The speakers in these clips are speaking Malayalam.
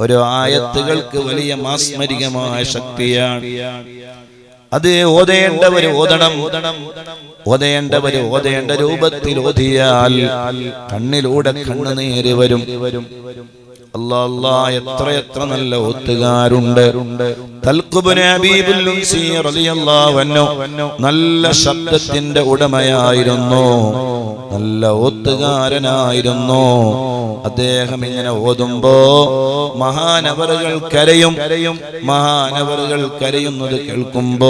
ഒരു ആയത്തുകൾക്ക് വലിയ മാസ്മരികമായ ശക്തിയാണ്. അത് ഓതേണ്ടവർ ഓതണം ഓതേണ്ടവർ ഓതേണ്ട രൂപത്തിൽ ഓതിയാൽ കണ്ണിലൂടെ കണ്ണുനീര് വരും. അല്ലാ നല്ല ഒത്തുകാരുണ്ട്. നല്ല ശബ്ദത്തിന്റെ ഉടമയായിരുന്നു. നല്ല ഒത്തുകാരനായിരുന്നു. അദ്ദേഹം ഇങ്ങനെ ഓതുമ്പോ മഹാനവറുകൾ കരയും. മഹാനവറുകൾ കരയുന്നത് കേൾക്കുമ്പോ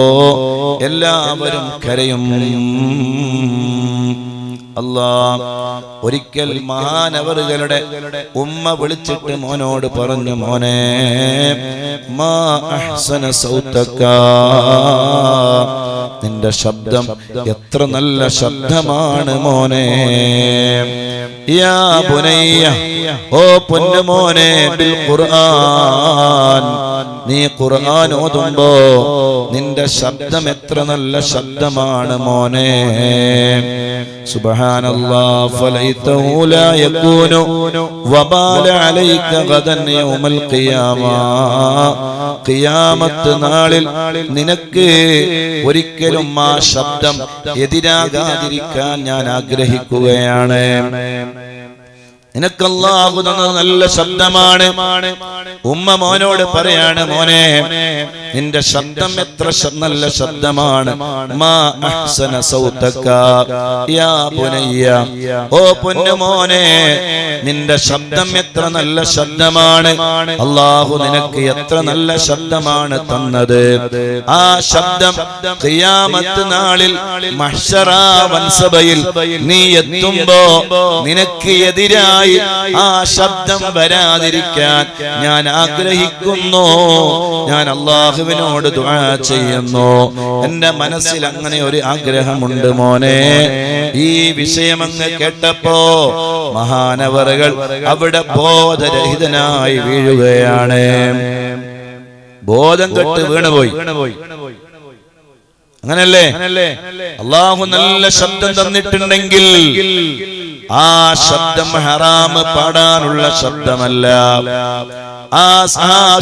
എല്ലാവരും കരയും. അല്ലാ ഒരിക്കൽ മഹാനവറുകളുടെ ഉമ്മ വിളിച്ചിട്ട് മോനോട് പറഞ്ഞു മോനെ മാ അഹ്സന സൗത്തക്ക. നിന്റെ ശബ്ദം എത്ര നല്ല ശബ്ദമാണ് മോനെ. യാ ഓ പൊന്നുമോനെ ബിൽ ഖുർആൻ. നീ ഖുർആൻ ഓതുമ്പോ നിന്റെ ശബ്ദം എത്ര നല്ല ശബ്ദമാണ് മോനെ. سبحان الله فليته لا يكون وبال عليك غدا يوم القيامة ഖിയാമത്ത് നാളിൽ നിനക്ക് ഒരിക്കലും ആ ശബ്ദം എതിരാകാതിരിക്കാൻ ഞാൻ ആഗ്രഹിക്കുകയാണ് നിനക്ക് അല്ലാഹു തന്ന നല്ല ശബ്ദമാണ് ഉമ്മ മോനോട് പറയാണ് മോനെ നിന്റെ ശബ്ദം എത്ര നല്ല ശബ്ദമാണ്. മാ അഹ്സന സൗതക. യാ ബുനയ്യ ഓ പൊന്നുമോനെ നിന്റെ ശബ്ദം എത്ര നല്ല ശബ്ദമാണ്. അള്ളാഹു നിനക്ക് എത്ര നല്ല ശബ്ദമാണ് തന്നത്. ആ ശബ്ദം ഖിയാമത്ത് നാളിൽ മഹ്ശറ വൻസഭയിൽ നീ എത്തുമ്പോ നിനക്ക് എതിരായി ആ ശബ്ദം വരാതിരിക്കാൻ ഞാൻ ആഗ്രഹിക്കുന്നു. ഞാൻ അള്ളാഹുവിനോട് ദുആ ചെയ്യുന്നു. എന്റെ മനസ്സിൽ അങ്ങനെ ഒരു ആഗ്രഹമുണ്ട് മോനെ. ഈ വിഷയം അങ്ങ് കേട്ടപ്പോ മഹാനവറുകൾ അവിടെ ബോധരഹിതനായി വീഴുകയാണ്. ബോധം കെട്ട് വീണുപോയി. അങ്ങനല്ലേ? അള്ളാഹു നല്ല ശബ്ദം തന്നിട്ടുണ്ടെങ്കിൽ ആ ശബ്ദം ഹറാമ് പാടാനുള്ള ശബ്ദമല്ല. ആ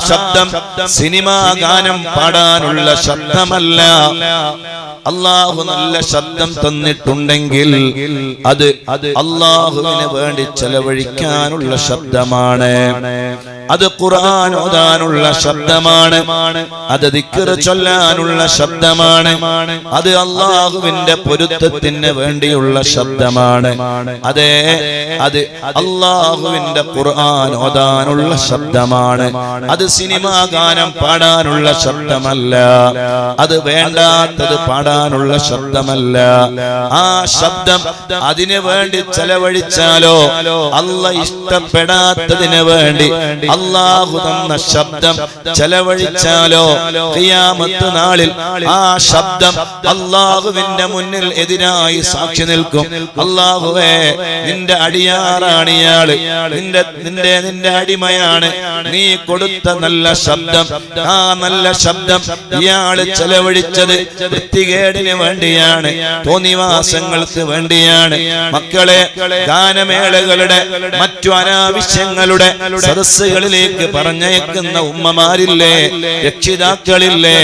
ശബ്ദം സിനിമാ ഗാനം പാടാനുള്ള ശബ്ദമല്ല. അള്ളാഹു നല്ല ശബ്ദം തന്നിട്ടുണ്ടെങ്കിൽ അത് അത് അള്ളാഹുവിന് വേണ്ടി ചെലവഴിക്കാനുള്ള ശബ്ദമാണ്. അത് ഖുർആൻ ഓതാനുള്ള ശബ്ദമാണ്. അത് ദിക്ർ ചൊല്ലാനുള്ള ശബ്ദമാണ്. അത് അള്ളാഹുവിന്റെ പൊരുത്തത്തിന് വേണ്ടിയുള്ള ശബ്ദമാണ്. അതെ അത് അള്ളാഹുവിന്റെ ഖുർആൻ ഓതാനുള്ള ശബ്ദമാണ്. അത് സിനിമാ ഗാനം പാടാനുള്ള ശബ്ദമല്ല. അത് വേണ്ടാത്തത് പാടാനുള്ള ശബ്ദമല്ല. ആ ശബ്ദം അതിനു വേണ്ടി ചെലവഴിച്ചാലോ? അല്ല ഇഷ്ടപ്പെടാത്തതിന് വേണ്ടി അള്ളാഹു തന്ന ശബ്ദം ചെലവഴിച്ചാലോ ക്രിയാമത്ത് നാളിൽ ആ ശബ്ദം അള്ളാഹുവിന്റെ മുന്നിൽ എതിരായി സാക്ഷി നിൽക്കും. അള്ളാഹുവേ നിന്റെ അടിയാറാണ് ഇയാൾ. നിന്റെ നിന്റെ നിന്റെ അടിമയാണ്. നീ കൊടുത്ത നല്ല ശബ്ദം. ആ നല്ല ശബ്ദം ഇയാൾ ചെലവഴിച്ചത് വൃത്തികേടിന് വേണ്ടിയാണ്. തോന്നിവാസങ്ങൾക്ക് വേണ്ടിയാണ്. മക്കളെ ഗാനമേളകളുടെ മറ്റു അനാവശ്യങ്ങളുടെ സദസ്സുകളിലേക്ക് പറഞ്ഞയക്കുന്ന ഉമ്മമാരില്ലേ? രക്ഷിതാക്കളില്ലേ?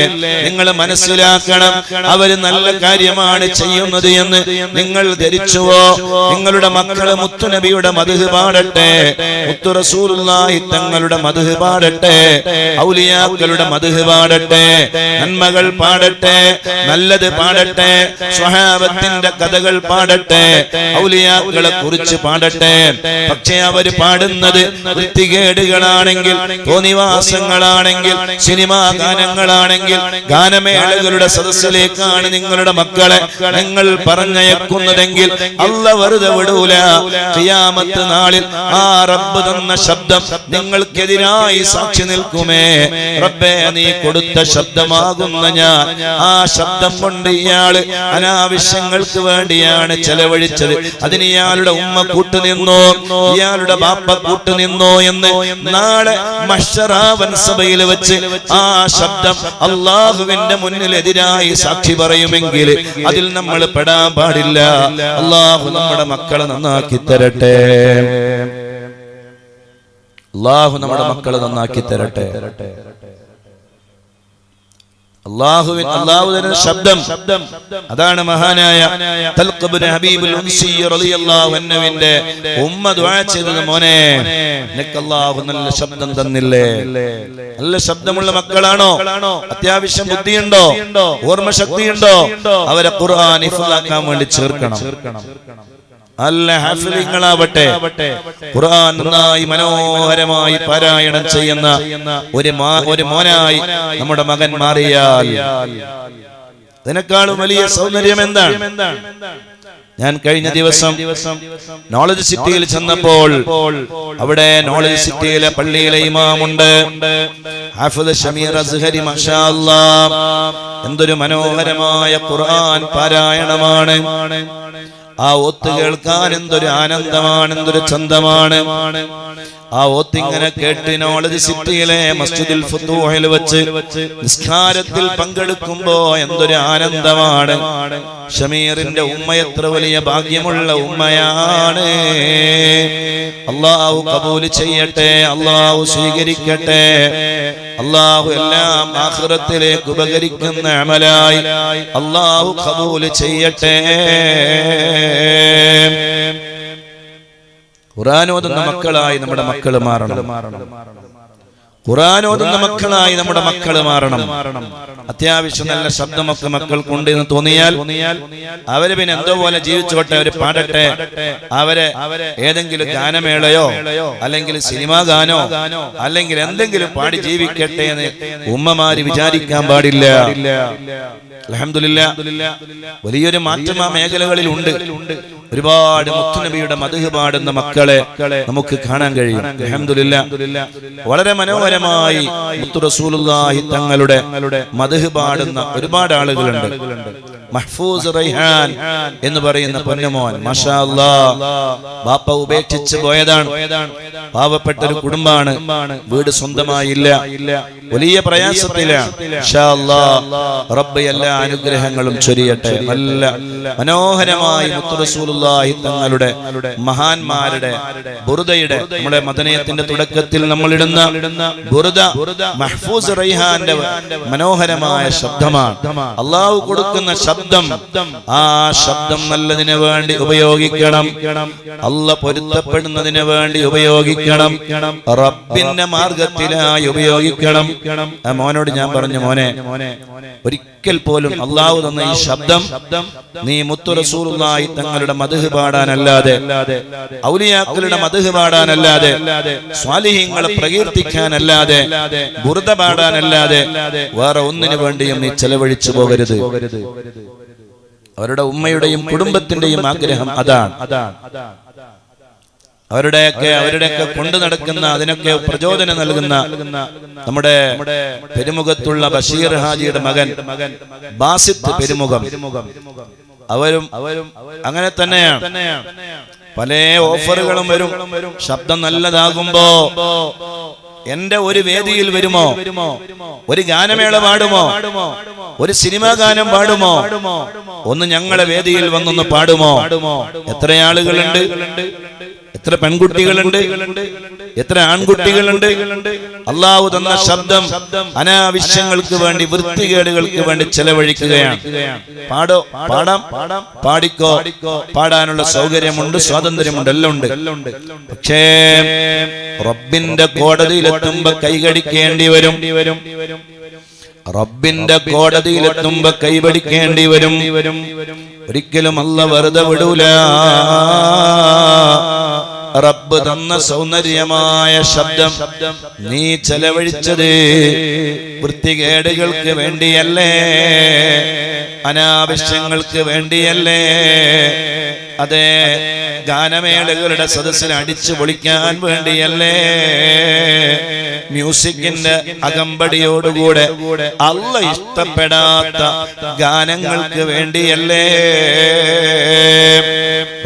നിങ്ങൾ മനസ്സിലാക്കണം അവർ നല്ല കാര്യമാണ് ചെയ്യുന്നത് എന്ന് നിങ്ങൾ ധരിച്ചുവോ? നിങ്ങളുടെ മക്കൾ മുത്തുനബിയുടെ മധു പാടട്ടെ മുത്തു റസൂലുള്ളാഹി തങ്ങളുടെ മധു പാടട്ടെ ഔലിയാക്കളുടെ മധു പാടട്ടെ നന്മകൾ പാടട്ടെ നല്ലത് പാടട്ടെ സ്വഹാബത്തിന്റെ കഥകൾ പാടട്ടെ ഔലിയാക്കളെ കുറിച്ച് പാടട്ടെ. പക്ഷെ അവർ പാടുന്നത് വൃത്തികേടുകളാണെങ്കിൽ തോന്നിവാസങ്ങളാണെങ്കിൽ സിനിമാ ഗാനങ്ങളാണെങ്കിൽ ഗാനമേളകളുടെ സദസ്സിലേക്കാണ് നിങ്ങളുടെ മക്കളെ നിങ്ങൾ പറഞ്ഞയക്കുന്നതെങ്കിൽ അല്ല വെറുതെ വിടൂല. ക്രിയാമത്ത് നാളിൽ ആ റബ്ബ് തന്ന ശബ്ദം നിങ്ങൾക്കെതിരായി സാക്ഷി നിൽക്കുമേ. റബ്ബേ നീ കൊടുത്ത ശബ്ദമാകുന്ന ഞാൻ ആ ശബ്ദം കൊണ്ട് ഇയാൾ അനാവശ്യങ്ങൾക്ക് വേണ്ടിയാണ് ചെലവഴിച്ചത്. അതിന് ഇയാളുടെ ഉമ്മ കൂട്ടുനിന്നോ ഇയാളുടെ ബാപ്പ കൂട്ടുനിന്നോ എന്ന് നാളെ മഷറാവൻ സഭയിൽ വെച്ച് ആ ശബ്ദം അള്ളാഹുവിന്റെ മുന്നിൽ എതിരായി സാക്ഷി പറയുമെങ്കിൽ അതിൽ നമ്മൾ പെടാൻ പാടില്ല. അള്ളാഹു നമ്മുടെ മക്കളെ നന്നാക്കി തരട്ടെ. അള്ളാഹു നമ്മുടെ മക്കളെ നന്നാക്കി തരട്ടെ. അള്ളാഹുവിൻ അള്ളാഹു തരുന്ന ശബ്ദം. അതാണ് മഹാനായ ഹബീബുൽ അൻഹുവിന്റെ ഉമ്മ ദുആ ചെയ്തത് മോനെ നിനക്ക് അള്ളാഹു നല്ല ശബ്ദം തന്നില്ലേ? നല്ല ശബ്ദമുള്ള മക്കളാണോ? അത്യാവശ്യം ബുദ്ധിയുണ്ടോ? ഓർമ്മ ശക്തിയുണ്ടോ അവരെ ഖുർആൻ ഇഫ്ലാക്കാൻ വേണ്ടി ചേർക്കണം. നല്ല ഹാഫിലിങ്ങളാവട്ടെ ഖുർആൻ നന്നായി മനോഹരമായി പാരായണം ചെയ്യുന്ന ഒരു ഒരു മോനായി നമ്മുടെ മകൻ മാറിയാൽ ഇതിനേക്കാളും വലിയ സൗന്ദര്യം എന്താണ്? ഞാൻ കഴിഞ്ഞ ദിവസം നോളജ് സിറ്റിയിൽ ചെന്നപ്പോൾ അവിടെ നോളജ് സിറ്റിയിലെ പള്ളിയിലെ ഇമാമുണ്ട്. അല്ലാ. എന്തൊരു മനോഹരമായ ഖുർആൻ പാരായണമാണ്. ആ ഒത്തു കേൾക്കാൻ എന്തൊരു ആനന്ദമാണ് എന്തൊരു ചന്തമാണ്. ആ ഓത്തിങ്ങനെ കേട്ട് നോളജ് സിറ്റിയിലെ മസ്ജിദിൽ ഫുത്തൂഹിൽ വെച്ച് നിസ്കാരത്തിൽ പങ്കെടുക്കുമ്പോ എന്തൊരു ആനന്ദമാണ്. ഷമീറിന്റെ ഉമ്മ എത്ര വലിയ ഭാഗ്യമുള്ള ഉമ്മയാണ്. അള്ളാഹു കബൂൽ ചെയ്യട്ടെ അള്ളാഹു സ്വീകരിക്കട്ടെ. അള്ളാഹു എല്ലാം ആഖിറത്തിലേക്ക് ഉപകരിക്കുന്ന അമലായി. അള്ളാഹു കബൂൽ ചെയ്യട്ടെ. ഖുറാനോദുന്ന മക്കളായി നമ്മുടെ മക്കൾ മാറണം. ഖുറാനോതുന്ന മക്കളായി നമ്മുടെ മക്കൾ മാറണം. അത്യാവശ്യം നല്ല ശബ്ദമൊക്കെ മക്കൾക്കുണ്ട് എന്ന് തോന്നിയാൽ അവർ പിന്നെ എന്തോ പോലെ ജീവിച്ചോട്ടെ അവർ പാടട്ടെ അവരെ ഏതെങ്കിലും ഗാനമേളയോ അല്ലെങ്കിൽ സിനിമാ ഗാനോ അല്ലെങ്കിൽ എന്തെങ്കിലും പാടി ജീവിക്കട്ടെ എന്ന് ഉമ്മമാര് വിചാരിക്കാൻ പാടില്ല. അലഹമില്ല വലിയൊരു മാറ്റം ആ മേഖലകളിൽ ഉണ്ട് ഒരുപാട് മുത്തുനബിയുടെ മധു പാടുന്ന മക്കളെ നമുക്ക് കാണാൻ കഴിയും. അൽഹംദുലില്ലാ. വളരെ മനോഹരമായി മുത്തു റസൂലുള്ളാഹി തങ്ങളുടെ മധു പാടുന്ന ഒരുപാട് ആളുകളുണ്ട്. മഹ്ഫൂസ് റൈഹാൻ എന്ന് പറയുന്ന പൊന്നമോൻ. മാഷാ ബാപ്പ ഉപേക്ഷിച്ച് പോയതാണ്. പാവപ്പെട്ട ഒരു കുടുംബമാണ്. വീട് സ്വന്തമായില്ല. വലിയ പ്രയാസത്തിലാണ്. റബ്ബ് എല്ലാ അനുഗ്രഹങ്ങളും ചൊരിയട്ടെ. നല്ല മനോഹരമായി മുത്തു റസൂലുള്ളാഹി തങ്ങളുടെ മഹാന്മാരുടെ ബുറുദയുടെ നമ്മുടെ മദനയത്തിന്റെ തുടക്കത്തിൽ നമ്മൾ ഇടുന്ന ബുറുദ മഹ്ഫൂസ് റൈഹാന്റെ മനോഹരമായ ശബ്ദമാണ്. അള്ളാഹു കൊടുക്കുന്ന ശബ്ദം ആ ശബ്ദം നല്ലതിന് വേണ്ടി ഉപയോഗിക്കണം. അല്ല പൊരുത്തപ്പെടുന്നതിന് വേണ്ടി ഉപയോഗിക്കണം. റബ്ബിന്റെ മാർഗത്തിലായി ഉപയോഗിക്കണം. മോനോട് ഞാൻ പറഞ്ഞു മോനെ ഒരിക്കൽ പോലും അള്ളാഹു തന്ന ഈ ശബ്ദം നീ മുത്തു റസൂലുള്ളാഹി തങ്ങളുടെ മധുഹ് പാടാനല്ലാതെ ഔലിയാക്കളുടെ മധുഹ് പാടാനല്ലാതെ സ്വാലിഹ്യങ്ങളെ പ്രകീർത്തിക്കാനല്ലാതെ ബുറുത പാടാനല്ലാതെ വേറെ ഒന്നിനു വേണ്ടിയും നീ ചെലവഴിച്ചു പോകരുത്. അവരുടെ ഉമ്മയുടെയും കുടുംബത്തിന്റെയും ആഗ്രഹം അതാണ്. അവരുടെയൊക്കെ അവരുടെയൊക്കെ കൊണ്ടു നടക്കുന്ന അതിനൊക്കെ പ്രചോദനം നൽകുന്ന നമ്മുടെ പെരുമുഖത്തുള്ള ബഷീർ ഹാജിയുടെ മകൻ ബാസിത്ത് പെരുമുഖം. അവരും അവരും അങ്ങനെ തന്നെയാണ്. പല ഓഫറുകളും വരും. ശബ്ദം നല്ലതാകുമ്പോ എന്റെ ഒരു വേദിയിൽ വരുമോ? ഒരു ഗാനമേള പാടുമോ? ഒരു സിനിമാ ഗാനം പാടുമോ? ഒന്ന് ഞങ്ങളെ വേദിയിൽ വന്നൊന്ന് പാടുമോ? എത്ര ആളുകളുണ്ട്? എത്ര പെൺകുട്ടികളുണ്ട്? എത്ര ആൺകുട്ടികളുണ്ട്? അള്ളാഹു തന്ന ശബ്ദം അനാവശ്യങ്ങൾക്ക് വേണ്ടി വൃത്തികേടുകൾക്ക് വേണ്ടി ചെലവഴിക്കുകയാണ്. പാടോ? പാടാം? പാടിക്കോ? പാടാനുള്ള സൗകര്യമുണ്ട് സ്വാതന്ത്ര്യമുണ്ട് എല്ലാം ഉണ്ട് പക്ഷേ റബ്ബിന്റെ കോടതിയിലെത്തുമ്പോ കൈകടിക്കേണ്ടി വരും. റബ്ബിന്റെ കോടതിയിലെത്തുമ്പോ കൈപടിക്കേണ്ടി വരും. ഒരിക്കലും അല്ല വെറുതെ വിടൂല. റബ്ബ് തന്ന സൗന്ദര്യമായ ശബ്ദം നീ ചെലവഴിച്ചത് വൃത്തികേടുകൾക്ക് വേണ്ടിയല്ലേ? അനാവശ്യങ്ങൾക്ക് വേണ്ടിയല്ലേ? അതെ ഗാനമേളകളുടെ സദസ്സിൽ അടിച്ചു പൊളിക്കാൻ വേണ്ടിയല്ലേ? മ്യൂസിക്കിന്റെ അകമ്പടിയോടുകൂടെ അല്ല ഇഷ്ടപ്പെടാത്ത ഗാനങ്ങൾക്ക് വേണ്ടിയല്ലേ?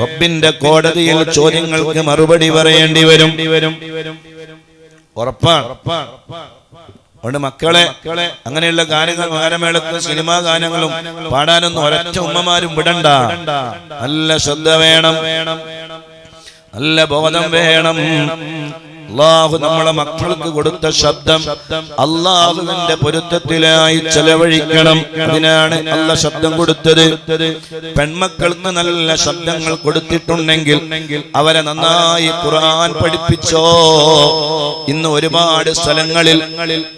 റബ്ബിന്റെ കോടതിയിൽ ചോദ്യങ്ങൾക്ക് മറുപടി പറയേണ്ടി വരും. ഉറപ്പാണ്. അതുകൊണ്ട് മക്കളെ അങ്ങനെയുള്ള ഗാനങ്ങൾ ഗാനമേളക്കും സിനിമാ ഗാനങ്ങളും പാടാനൊന്നും ഒരൊറ്റ ഉമ്മമാരും വിടണ്ട. നല്ല ശ്രദ്ധ വേണം. നല്ല ബോധം വേണം. അള്ളാഹു നമ്മളെ മക്കൾക്ക് കൊടുത്ത ശബ്ദം അള്ളാഹുവിന്റെ പൊരുത്തത്തിലായി ചെലവഴിക്കണം. അതിനാണ് അല്ല ശബ്ദം കൊടുത്തത്. പെൺമക്കൾക്ക് നല്ല ശബ്ദങ്ങൾ കൊടുത്തിട്ടുണ്ടെങ്കിൽ അവരെ നന്നായി ഖുർആൻ പഠിപ്പിച്ചോ. ഇന്ന് ഒരുപാട് സ്ഥലങ്ങളിൽ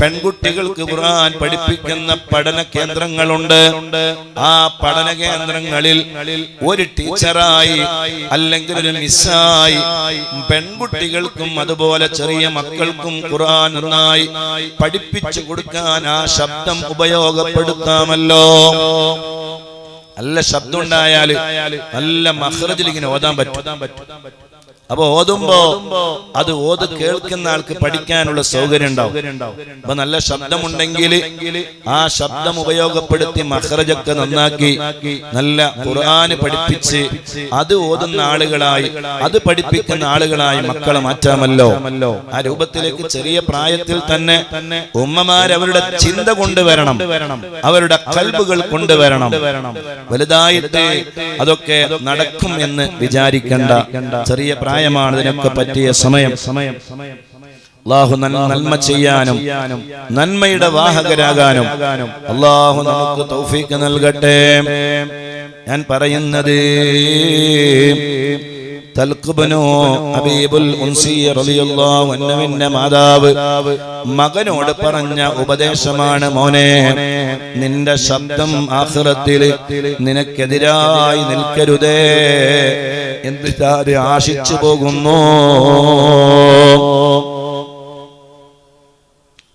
പെൺകുട്ടികൾക്ക് ഖുർആൻ പഠിപ്പിക്കുന്ന പഠന കേന്ദ്രങ്ങളുണ്ട്. ആ പഠന കേന്ദ്രങ്ങളിൽ ഒരു ടീച്ചറായി അല്ലെങ്കിൽ ഒരു മിസ്സായി പെൺകുട്ടികൾക്കും അതുപോലെ ചെറിയ മക്കൾക്കും ഖുർആൻ നന്നായി പഠിപ്പിച്ചു കൊടുക്കാൻ ആ ശബ്ദം ഉപയോഗപ്പെടുത്താമല്ലോ. നല്ല ശബ്ദം ഉണ്ടായാൽ നല്ല മഹ്റജിൽ ഇങ്ങനെ ഓതാൻ പറ്റും. അപ്പൊ ഓതുമ്പോ അത് ഓത് കേൾക്കുന്ന ആൾക്ക് പഠിക്കാനുള്ള സൗകര്യം ഉണ്ടാവും. അപ്പൊ നല്ല ശബ്ദമുണ്ടെങ്കിൽ ആ ശബ്ദം ഉപയോഗപ്പെടുത്തി മഹ്റജൊക്കെ നന്നാക്കി നല്ല ഖുർആന് പഠിപ്പിച്ച് അത് ഓതുന്ന ആളുകളായി അത് പഠിപ്പിക്കുന്ന ആളുകളായി മക്കളെ മാറ്റാമല്ലോ. ആ രൂപത്തിലേക്ക് ചെറിയ പ്രായത്തിൽ തന്നെ ഉമ്മമാരവരുടെ ചിന്ത കൊണ്ടുവരണം. അവരുടെ കൽബുകൾ കൊണ്ടുവരണം. വലുതായിട്ട് അതൊക്കെ നടക്കും എന്ന് വിചാരിക്കേണ്ട. ചെറിയ പ്രായമാണ് ഇതിനൊക്കെ പറ്റിയ സമയം. സമയം സമയം അള്ളാഹു നന്മ ചെയ്യാനും നന്മയുടെ വാഹകരാകാനും അള്ളാഹു നമുക്ക് തൗഫീക്ക് നൽകട്ടെ. ഞാൻ പറയുന്നത് മാതാവ് മകനോട് പറഞ്ഞ ഉപദേശമാണ് മോനെ നിന്റെ ശബ്ദം ആഖിറത്തിൽ നിനക്കെതിരായി നിൽക്കരുതേ. എന്തിട്ടാര് ആശിച്ചു പോകുന്നു.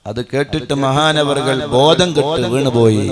അത് കേട്ടിട്ട് മഹാനവറുകൾ ബോധം കെട്ട് വീണുപോയി.